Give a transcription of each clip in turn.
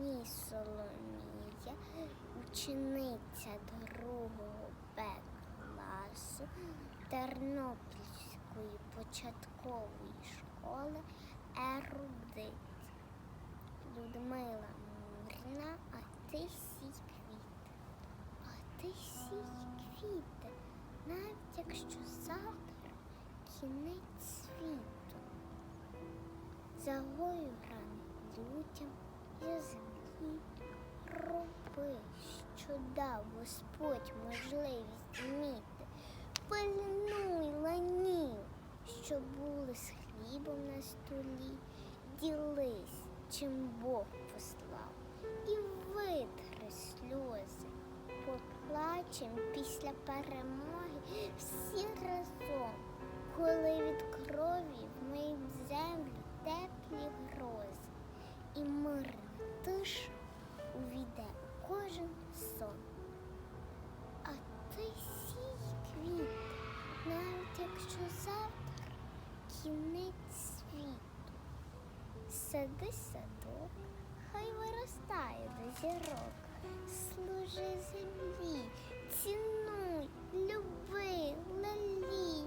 Ні, Соломія, учениця другого Б класу Тернопільської початкової школи Ерудит. Людмила Мурна, а ти сій квіти. А ти сій квіти, навіть якщо завтра кінець світу. Загою рани людям. Роби, що дав Господь можливість вміти. Пильнуй ланів, що були з хлібом на столі. Ділись, чим Бог послав, і витри сльози. Поплачем після перемоги всі разом, коли від крові вмиють землю теплі грози, тиша увійде кожен сон. А ти сій квіти, навіть якщо завтра кінець світу. Сади садок, хай виростає до зірок, служи землі, цінуй, люби, лалі,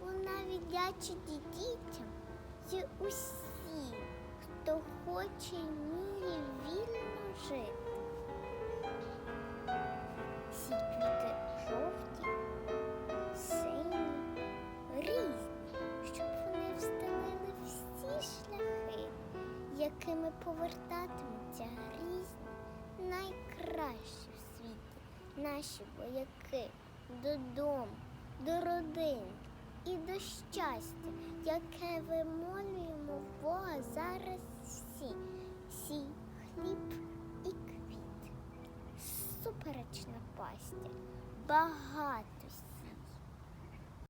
вона віддячить дітям і усім, хто хоче вміє вільно жити. Всі квіти жовті, сині, різні, щоб вони встелили всі шляхи, якими повертатимуться грізні найкращі в світі наші вояки додому, до родин і до щастя, яке вимолюємо в Бога зараз всі, сій хліб і квіт. Суперечна пастя, багата